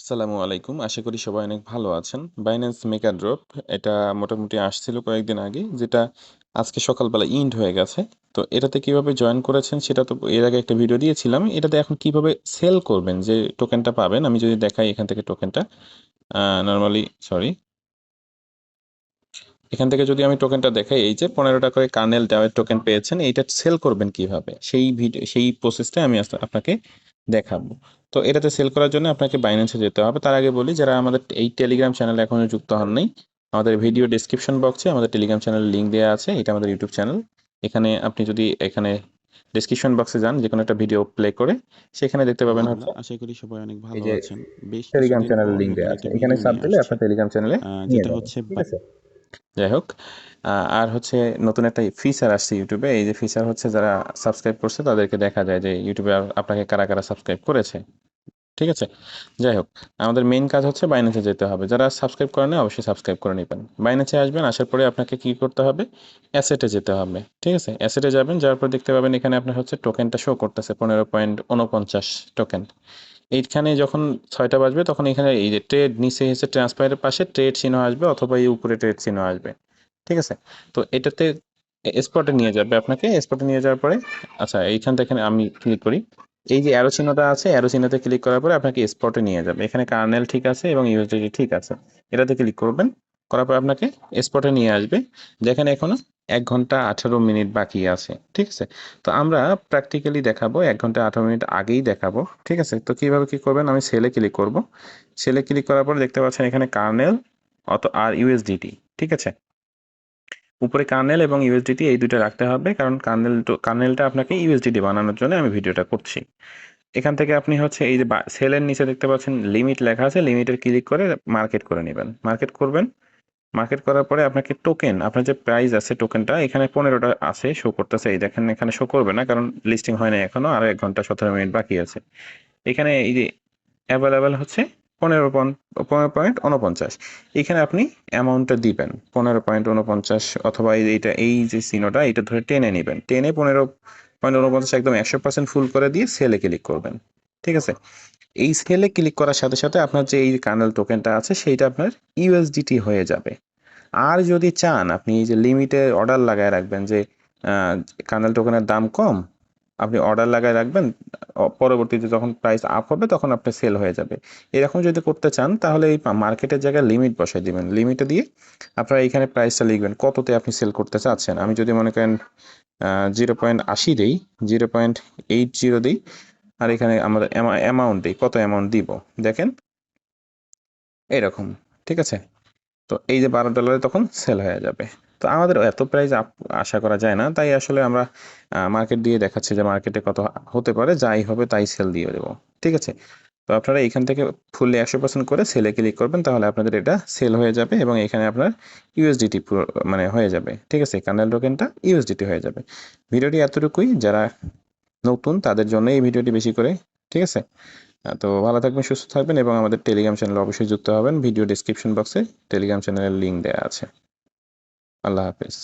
আসসালামু আলাইকুম। আশা করি সবাই অনেক ভালো আছেন। বাইন্যান্স মেকার ড্রপ এটা মোটামুটি আসছিল কয়েকদিন আগে, যেটা আজকে সকালবেলা ইন্ড হয়ে গেছে। তো এটাতে কীভাবে জয়েন করেছেন সেটা তো এর আগে একটা ভিডিও দিয়েছিলাম। এটাতে এখন কীভাবে সেল করবেন, যে টোকেনটা পাবেন, আমি যদি দেখাই এখান থেকে টোকেনটা নর্মালি সরি এখান থেকে যদি আমি টোকেনটা দেখাই এই যে ১৫ টা করে কার্নেল DAO টোকেন পেয়েছেন এইটা সেল করবেন কীভাবে? সেই ভিডিও সেই প্রসেসটাই আমি আপনাকে দেখাবো। তো এটাতে সেল করার জন্য আপনাকে এ যেতে হবে। তার আগে বলি যারা আমাদের এই টেলিগ্রাম চ্যানেলে এখনও যুক্ত হন নাই, আমাদের ভিডিও ডেসক্রিপশন বক্সে আমাদের টেলিগ্রাম চ্যানেলের লিঙ্ক দেওয়া আছে। এটা আমাদের ইউটিউব চ্যানেল। এখানে আপনি যদি এখানে ডেসক্রিপশন বক্সে যান যেকোনো একটা ভিডিও প্লে করে সেখানে দেখতে পাবেন হচ্ছে আশা করি সবাই অনেক ভালো আছেন। বেশ টেলিগ্রাম চ্যানেলের লিঙ্ক নতুন আছে। এখানে নিয়ে দিলে আপনার টেলিগ্রাম চ্যানেলে যেটা হচ্ছে ঠিক আছে? যাই হোক আর হচ্ছে নতুন একটা ফিচার আসছে ইউটিউবে। এই যে ফিচার হচ্ছে যারা সাবস্ক্রাইব করছে তাদেরকে দেখা যায় যে ইউটিউবে আপনাকে কারা, কারা সাবস্ক্রাইব করেছে। ঠিক আছে? যাই হোক আমাদের মেইন কাজ হচ্ছে Binance যেতে হবে। যারা সাবস্ক্রাইব করে নাই অবশ্যই সাবস্ক্রাইব করে নিবেন। Binance আসবেন, আসার পরে আপনাকে কি করতে হবে? অ্যাসেট যেতে হবে। ঠিক আছে? অ্যাসেট যাবেন, যাওয়ার পর দেখতে পাবেন এখানে আপনার হচ্ছে টোকেনটা শো করতেছে ১৫.৪৯ টোকেন। এইখানে যখন ছয়টা বাজবে তখন এখানে এই যে ট্রেড নিচে এসে ট্রান্সফার এর পাশে ট্রেড চিহ্ন আসবে অথবা এই উপরে ট্রেড চিহ্ন আসবে। ঠিক আছে? তো এটাতে স্পটে নিয়ে যাবে আপনাকে। স্পটে নিয়ে যাওয়ার পরে আচ্ছা এইখান থেকে আমি ক্লিক করি। এই যে অ্যারো চিহ্নটা আছে, অ্যারো চিহ্নতে ক্লিক করার পরে আপনাকে স্পটে নিয়ে যাবে। এখানে কার্নেল ঠিক আছে এবং USDT ঠিক আছে। এটাতে ক্লিক করবেন। করার পর আপনাকে স্পটে নিয়ে আসবে। যেখানে এখনও ১ ঘণ্টা ১৮ মিনিট বাকি আছে। ঠিক আছে? তো আমরা প্র্যাকটিক্যালি দেখাবো, এক ঘণ্টা ১৮ মিনিট আগেই দেখাবো। ঠিক আছে? তো কীভাবে কি করবেন? আমি সেলে ক্লিক করব। সেলে ক্লিক করার পর দেখতে পাচ্ছেন এখানে কার্নেল অত আর USDT ঠিক আছে? উপরে কার্নেল এবং USDT এই দুটো রাখতে হবে। কারণ কার্নেল কার্নেলটা আপনাকে USDT বানানোর জন্য আমি ভিডিওটা করছি। এখান থেকে আপনি হচ্ছে এই যে সেলের নিচে দেখতে পাচ্ছেন লিমিট লেখা আছে। লিমিটে ক্লিক করে মার্কেট করে নেবেন মার্কেট করবেন। মার্কেট করার পরে আপনাকে টোকেন, আপনার যে প্রাইস আছে টোকেনটা এখানে পনেরোটা আছে শো করতেছে। এই দেখেন এখানে শো করবে না কারণ লিস্টিং হয় না এখনও। আরও ১ ঘণ্টা ১৭ মিনিট বাকি আছে। এখানে এই যে অ্যাভেলেবেল হচ্ছে ১৫ পন ১৫.৪৯ এখানে আপনি অ্যামাউন্টটা দিবেন। ১৫.৪৯ অথবা এই এইটা এই যে সিনোটা এটা ধরে টেনে নেবেন টেনে ১৫.৪৯ একদম ১০০% ফুল করে দিয়ে সেলে ক্লিক করবেন। ঠিক আছে? এই সেলে ক্লিক করার সাথে, সাথে আপনার যে এই কার্নেল টোকেনটা আছে সেইটা আপনার ইউএসডিটি হয়ে যাবে। আর যদি চান আপনি যে লিমিটে অর্ডার লাগায় রাখবেন যে আ কার্নেল টোকেনের দাম কম, আপনি অর্ডার লাগায় রাখবেন। পরবর্তীতে যখন প্রাইস আপ হবে তখন আপনার সেল হয়ে যাবে। এরকম যদি করতে চান তাহলে এই মার্কেটের জায়গায় লিমিট বসায় দিবেন। লিমিটে দিয়ে আপনারা এখানে প্রাইসটা লিখবেন। কততে আপনি সেল করতে চাচ্ছেন। আমি যদি মনে করেন জিরো পয়েন্ট আশি দিই জিরো পয়েন্ট এইট জিরো দিই আর এখানে আমাদের অ্যামা অ্যামাউন্ট দিই কত অ্যামাউন্ট দিব। দেখেন এরকম। ঠিক আছে? তো এই যে বারো ডলারে তখন সেল হয়ে যাবে। তো আমাদের এত প্রাইস আশা করা যায় না। তাই আসলে আমরা মার্কেট দিয়ে দেখাচ্ছি যে মার্কেটে কত হতে পারে। যাই হবে তাই সেল দিয়ে দেবো ঠিক আছে? তো আপনারা এখান থেকে ফুললি ১০০% করে সেলে ক্লিক করবেন, তাহলে আপনাদের এটা সেল হয়ে যাবে এবং এখানে আপনার ইউএসডিটি মানে হয়ে যাবে। ঠিক আছে? কার্নেল টোকেনটা ইউএসডিটি হয়ে যাবে। ভিডিওটি এতটুকুই। যারা নতুন তাদের জন্য এই ভিডিওটি বেশি করে। ঠিক আছে? তো ভালো থাকবেন, সুস্থ থাকবেন এবং আমাদের টেলিগ্রাম চ্যানেলে অবশ্যই যুক্ত হবেন। ভিডিও ডিসক্রিপশন বক্সে টেলিগ্রাম চ্যানেলের লিঙ্ক দেওয়া আছে। আল্লাহ হাফেজ।